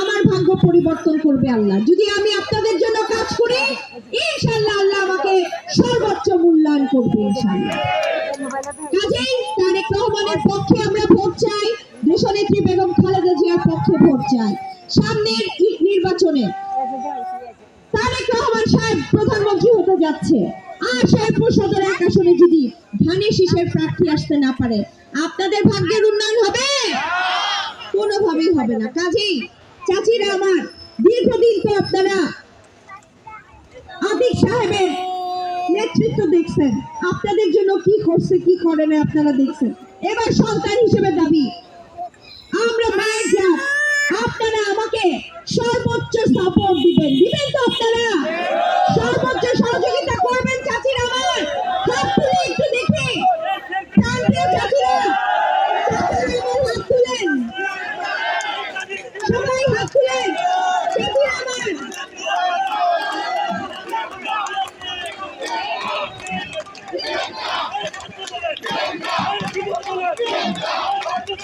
আমার ভাগ্য পরিবর্তন করবে আল্লাহ। যদি আমি আপনাদের জন্য কাজ করি, ইনশাআল্লাহ আল্লাহ আমাকে সর্বোচ্চ মূল্যায়ন করবে কাজেই তারেক রহমানের পক্ষে আমরা ভোট চাই, দেশনেত্রী বেগম খালেদা জিয়ার পক্ষে ভোট চাই। সামনের নির্বাচনে তারেক রহমান সাহেব প্রধানমন্ত্রী হতে যাচ্ছে। আর শেরপুর সদর এক আসনে যদি ধানের শীষের প্রার্থী আসতে না পারে, আপনাদের ভাগ্যের হবে না। কাজেই চাচিরা আমার দীর্ঘদিন তো আপনারা আতিক সাহেবের নেতৃত্ব দেখছেন। আপনাদের জন্য কি করছে, কি করে না আপনারা দেখছেন। এবার সন্তান হিসেবে দাবি, আমরা মায়ের জাত আপনারা আমাকে সর্বোচ্চ সাপোর্ট দিবেন। দিবেন তো আপনারা? সর্বোচ্চ সহযোগিতা করবেন চাচিরা আমার হাত তুলে একটু দেখি প্রান্তীয় চাচিরা চাচিরা আমার হাত তুলেন সবাই হাত তুলেন চাচিরা আমার ইনশাআল্লাহ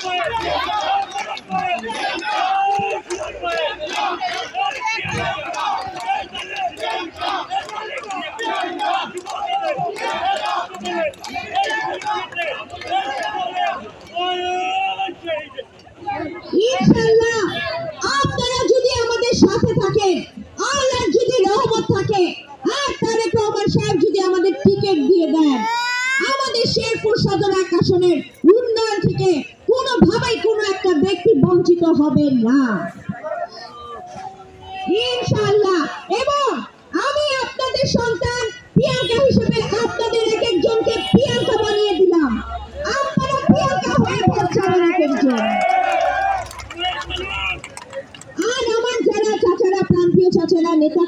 আপনারা যদি আমাদের সাথে থাকেন, আল্লাহর যদি রহমত থাকে, আর তারেক রহমান সাহেব যদি আমাদের টিকিট দিয়ে দেন, আমাদের শেরপুর সদর এক আসনের উন্নয়ন থেকে কোনোভাবেই কোনো একটা ব্যক্তি বঞ্চিত হবে না। ইনশাআল্লাহ। এবং আমি আপনাদের সন্তান প্রিয়াঙ্কা হিসেবে আপনাদের এক একজনকে প্রিয়াঙ্কা বানিয়ে দিলাম। আপনারা প্রিয়াঙ্কা হয়ে ভোট এক একজন। আর আমার যারা চাচারা প্রান্তীয় চাচারা নেতা